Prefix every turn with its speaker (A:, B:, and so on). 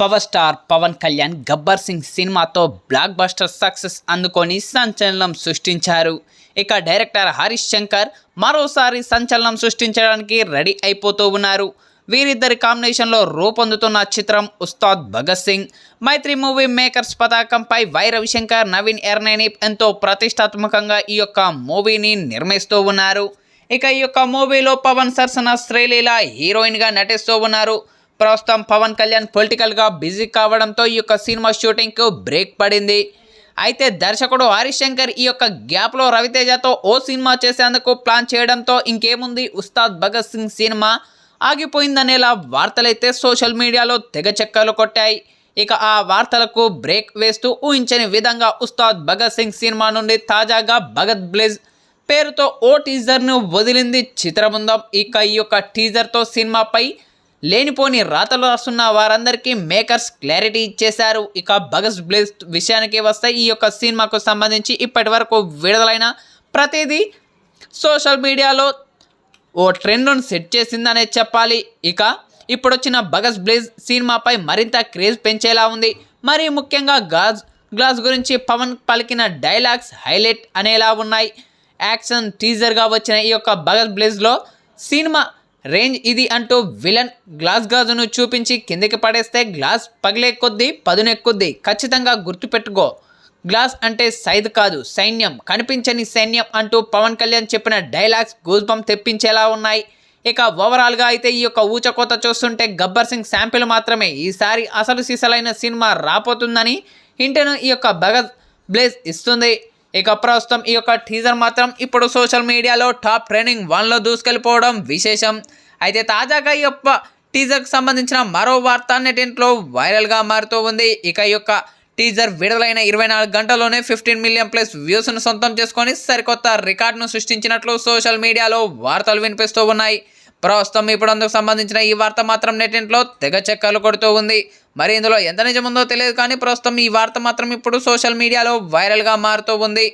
A: Power star Pawan Kalyan Gabbar Singh సినిమాతో block buster success అందుకొని సంచలనం సృష్టించారు. ఇక డైరెక్టర్ హరీష్ శంకర్ మరోసారి సంచలనం సృష్టించడానికి రెడీ అయిపోతూ ఉన్నారు. వీరిద్దరి కాంబినేషన్లో రూపొందుతున్న చిత్రం ఉస్తాద్ భగత్ సింగ్ మైత్రి మూవీ మేకర్స్ పతాకంపై వై రవిశంకర్ నవీన్ ఎర్నేని ఎంతో ప్రతిష్టాత్మకంగా ఈ యొక్క మూవీని నిర్మిస్తూ ఉన్నారు. ఇక ఈ యొక్క మూవీలో పవన్ సరసన శ్రీలీల హీరోయిన్గా నటిస్తూ ఉన్నారు. ప్రస్తుతం పవన్ కళ్యాణ్ పొలిటికల్గా బిజీ కావడంతో ఈ యొక్క సినిమా షూటింగ్కు బ్రేక్ పడింది. అయితే దర్శకుడు హరీష్ శంకర్ ఈ యొక్క గ్యాప్లో రవితేజతో ఓ సినిమా చేసేందుకు ప్లాన్ చేయడంతో ఇంకేముంది? ఉస్తాద్ భగత్ సింగ్ సినిమా ఆగిపోయిందనేలా వార్తలైతే సోషల్ మీడియాలో తెగ చెక్కలు కొట్టాయి. ఇక ఆ వార్తలకు బ్రేక్ వేస్తూ ఊహించని విధంగా ఉస్తాద్ భగత్ సింగ్ సినిమా నుండి తాజాగా భగత్ బ్లేజ్ పేరుతో ఓ టీజర్ను వదిలింది చిత్రబృందం ఇక ఈ యొక్క టీజర్తో సినిమాపై లేనిపోని రాతలు రాస్తున్న వారందరికీ మేకర్స్ క్లారిటీ ఇచ్చేశారు. ఇక భగత్ బ్లేజ్ విషయానికి వస్తే ఈ యొక్క సినిమాకు సంబంధించి ఇప్పటి వరకు విడుదలైన ప్రతిదీ సోషల్ మీడియాలో ఓ ట్రెండ్ను సెట్ చేసిందనే చెప్పాలి. ఇక ఇప్పుడు వచ్చిన భగత్ బ్లేజ్ సినిమాపై మరింత క్రేజ్ పెంచేలా ఉంది. మరి ముఖ్యంగా గాజ్ గ్లాస్ గురించి పవన్ పలికిన డైలాగ్స్ హైలైట్ అనేలా ఉన్నాయి. యాక్షన్ టీజర్గా వచ్చిన ఈ యొక్క భగత్ బ్లేజ్లో సినిమా రేంజ్ ఇది అంటూ విలన్ గ్లాస్ గాజును చూపించి కిందకి పడేస్తే గ్లాస్ పగిలే కొద్దీ పదునెక్కుద్ది ఖచ్చితంగా గుర్తుపెట్టుకో. గ్లాస్ అంటే సైద్ కాదు సైన్యం. కనిపించని సైన్యం అంటూ పవన్ కళ్యాణ్ చెప్పిన డైలాగ్స్ గూజ్బం తెప్పించేలా ఉన్నాయి. ఇక ఓవరాల్గా అయితే ఈ యొక్క ఊచకోత చూస్తుంటే గబ్బర్ సింగ్ శాంపిల్ మాత్రమే. ఈసారి అసలు సీసలైన సినిమా రాపోతుందని హింటను ఈ యొక్క భగత్ బ్లేజ్ ఇస్తుంది. ఇక ప్రస్తుతం ఈ యొక్క టీజర్ మాత్రం ఇప్పుడు సోషల్ మీడియాలో టాప్ ట్రెండింగ్ వన్లో దూసుకెళ్ళిపోవడం విశేషం. అయితే తాజాగా ఈ యొక్క టీజర్కి సంబంధించిన మరో వార్త నెటింట్లో వైరల్గా మారుతూ ఉంది. ఇక ఈ యొక్క టీజర్ విడుదలైన ఇరవై నాలుగు గంటల్లోనే ఫిఫ్టీన్ మిలియన్ ప్లస్ వ్యూస్ను సొంతం చేసుకొని సరికొత్త రికార్డును సృష్టించినట్లు సోషల్ మీడియాలో వార్తలు వినిపిస్తూ ఉన్నాయి. ప్రస్తుతం ఇప్పుడు అందుకు సంబంధించిన ఈ వార్త మాత్రం నెటింట్లో తెగ చెక్కలు కొడుతూ ఉంది. మరి ఇందులో ఎంత నిజముందో తెలియదు కానీ ప్రస్తుతం ఈ వార్త మాత్రం ఇప్పుడు సోషల్ మీడియాలో వైరల్గా మారుతూ ఉంది.